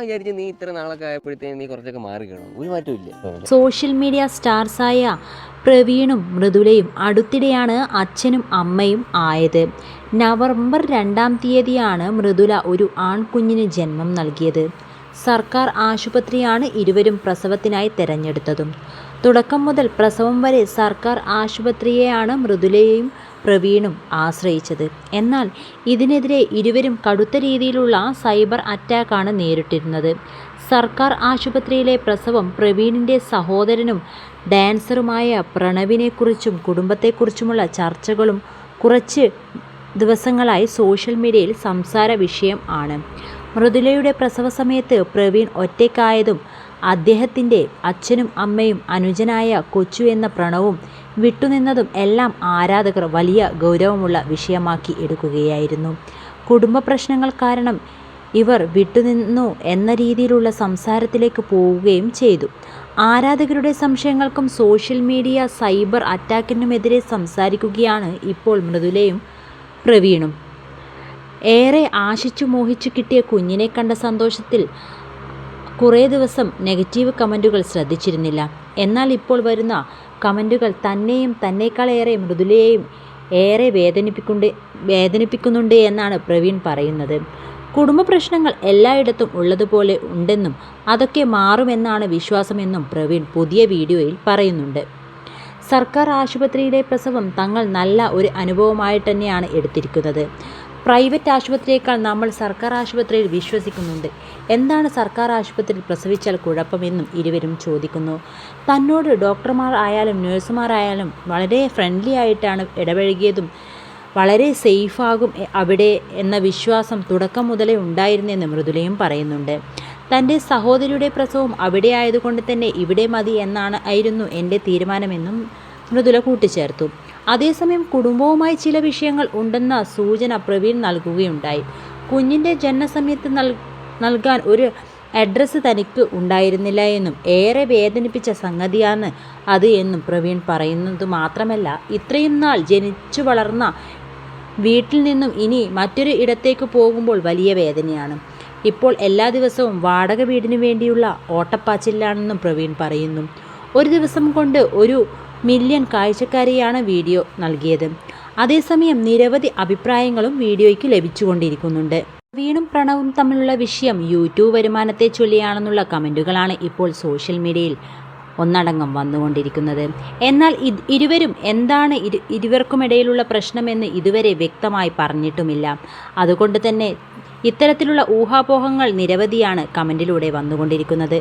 വിചാരിച്ചു നീ ഇത്ര നാളൊക്കെ ആയപ്പോഴത്തേന് നീ കുറച്ചൊക്കെ മാറിക്കണം ഒരു മാറ്റമില്ല സോഷ്യൽ മീഡിയ സ്റ്റാർസായ പ്രവീണും മൃദുലയും അടുത്തിടെയാണ് അച്ഛനും അമ്മയും ആയത്. നവംബർ രണ്ടാം തീയതിയാണ് മൃദുല ഒരു ആൺകുഞ്ഞിന് ജന്മം നൽകിയത്. സർക്കാർ ആശുപത്രിയാണ് ഇരുവരും പ്രസവത്തിനായി തിരഞ്ഞെടുത്തതും. തുടക്കം മുതൽ പ്രസവം വരെ സർക്കാർ ആശുപത്രിയെയാണ് മൃദുലയും പ്രവീണും ആശ്രയിച്ചത്. എന്നാൽ ഇതിനെതിരെ ഇരുവരും കടുത്ത രീതിയിലുള്ള സൈബർ അറ്റാക്കാണ് നേരിട്ടിരുന്നത്. സർക്കാർ ആശുപത്രിയിലെ പ്രസവം പ്രവീണിന്റെ സഹോദരനും ഡാൻസറുമായ പ്രണവിനെക്കുറിച്ചും കുടുംബത്തെക്കുറിച്ചുമുള്ള ചർച്ചകളും കുറച്ച് ദിവസങ്ങളായി സോഷ്യൽ മീഡിയയിൽ സംസാര വിഷയം ആണ്. മൃദുലയുടെ പ്രസവ സമയത്ത് പ്രവീൺ ഒറ്റയ്ക്കായതും അദ്ദേഹത്തിന്റെ അച്ഛനും അമ്മയും അനുജനായ കൊച്ചു എന്ന പ്രണവും വിട്ടുനിന്നതും എല്ലാം ആരാധകർ വലിയ ഗൗരവമുള്ള വിഷയമാക്കി എടുക്കുകയായിരുന്നു. കുടുംബ പ്രശ്നങ്ങൾ കാരണം ഇവർ വിട്ടുനിന്നു എന്ന രീതിയിലുള്ള സംസാരത്തിലേക്ക് പോവുകയും ചെയ്തു. ആരാധകരുടെ സംശയങ്ങൾക്കും സോഷ്യൽ മീഡിയ സൈബർ അറ്റാക്കിനുമെതിരെ സംസാരിക്കുകയാണ് ഇപ്പോൾ മൃദുലയും പ്രവീണും. ഏറെ ആശിച്ചു മോഹിച്ചു കിട്ടിയ കുഞ്ഞിനെ കണ്ട സന്തോഷത്തിൽ കുറേ ദിവസം നെഗറ്റീവ് കമന്റുകൾ ശ്രദ്ധിച്ചിരുന്നില്ല. എന്നാൽ ഇപ്പോൾ വരുന്ന കമന്റുകൾ തന്നെയും തന്നേക്കാളേറെ മൃദുലയെയും ഏറെ വേദനിപ്പിക്കുണ്ട് വേദനിപ്പിക്കുന്നുണ്ട് എന്നാണ് പ്രവീൺ പറയുന്നത്. കുടുംബ പ്രശ്നങ്ങൾ എല്ലായിടത്തും ഉള്ളതുപോലെ ഉണ്ടെന്നും അതൊക്കെ മാറുമെന്നാണ് വിശ്വാസമെന്നും പ്രവീൺ പുതിയ വീഡിയോയിൽ പറയുന്നുണ്ട്. സർക്കാർ ആശുപത്രിയിലെ പ്രസവം തങ്ങൾ നല്ല ഒരു അനുഭവമായിട്ട് തന്നെയാണ് എടുത്തിരിക്കുന്നത്. പ്രൈവറ്റ് ആശുപത്രിയേക്കാൾ നമ്മൾ സർക്കാർ ആശുപത്രിയിൽ വിശ്വസിക്കുന്നുണ്ട്. എന്താണ് സർക്കാർ ആശുപത്രിയിൽ പ്രസവിച്ചാൽ കുഴപ്പമെന്നും ഇരുവരും ചോദിക്കുന്നു. തന്നോട് ഡോക്ടർമാർ ആയാലും നഴ്സുമാരായാലും വളരെ ഫ്രണ്ട്ലി ആയിട്ടാണ് ഇടപഴകിയതും വളരെ സേഫാകും അവിടെ എന്ന വിശ്വാസം തുടക്കം മുതലേ ഉണ്ടായിരുന്നെന്ന് മൃദുലയും പറയുന്നുണ്ട്. തന്റെ സഹോദരിയുടെ പ്രസവം അവിടെ ആയതുകൊണ്ട് തന്നെ ഇവിടെ മതി എന്നാണ് ആയിരുന്നു എന്റെ തീരുമാനമെന്നും മൃദുല കൂട്ടിച്ചേർത്തു. അതേസമയം കുടുംബവുമായി ചില വിഷയങ്ങൾ ഉണ്ടെന്ന സൂചന പ്രവീൺ നൽകുകയുണ്ടായി. കുഞ്ഞിന്റെ ജനനസമയത്ത് നൽ നൽകാൻ ഒരു അഡ്രസ്സ് തനിക്ക് ഉണ്ടായിരുന്നില്ല എന്നും ഏറെ വേദനിപ്പിച്ച സംഗതിയാണ് അത് എന്നും പ്രവീൺ പറയുന്നത് മാത്രമല്ല ഇത്രയും നാൾ ജനിച്ചു വളർന്ന വീട്ടിൽ നിന്നും ഇനി മറ്റൊരു ഇടത്തേക്ക് പോകുമ്പോൾ വലിയ വേദനയാണ്. ഇപ്പോൾ എല്ലാ ദിവസവും വാടക വീടിനു വേണ്ടിയുള്ള ഓട്ടപ്പാച്ചിലാണെന്നും പ്രവീൺ പറയുന്നു. ഒരു ദിവസം കൊണ്ട് ഒരു മില്യൺ കാഴ്ചക്കാരെയാണ് വീഡിയോ നൽകിയത്. അതേസമയം നിരവധി അഭിപ്രായങ്ങളും വീഡിയോയ്ക്ക് ലഭിച്ചുകൊണ്ടിരിക്കുന്നുണ്ട്. വീണും പ്രണവും തമ്മിലുള്ള വിഷയം യൂട്യൂബ് വരുമാനത്തെ ചൊല്ലിയാണെന്നുള്ള കമന്റുകളാണ് ഇപ്പോൾ സോഷ്യൽ മീഡിയയിൽ ഒന്നടങ്കം വന്നുകൊണ്ടിരിക്കുന്നത്. എന്നാൽ ഇരുവരും എന്താണ് ഇരു ഇരുവർക്കുമിടയിലുള്ള പ്രശ്നമെന്ന് ഇതുവരെ വ്യക്തമായി പറഞ്ഞിട്ടുമില്ല. അതുകൊണ്ട് തന്നെ ഇത്തരത്തിലുള്ള ഊഹാപോഹങ്ങൾ നിരവധിയാണ് കമന്റിലൂടെ വന്നുകൊണ്ടിരിക്കുന്നത്.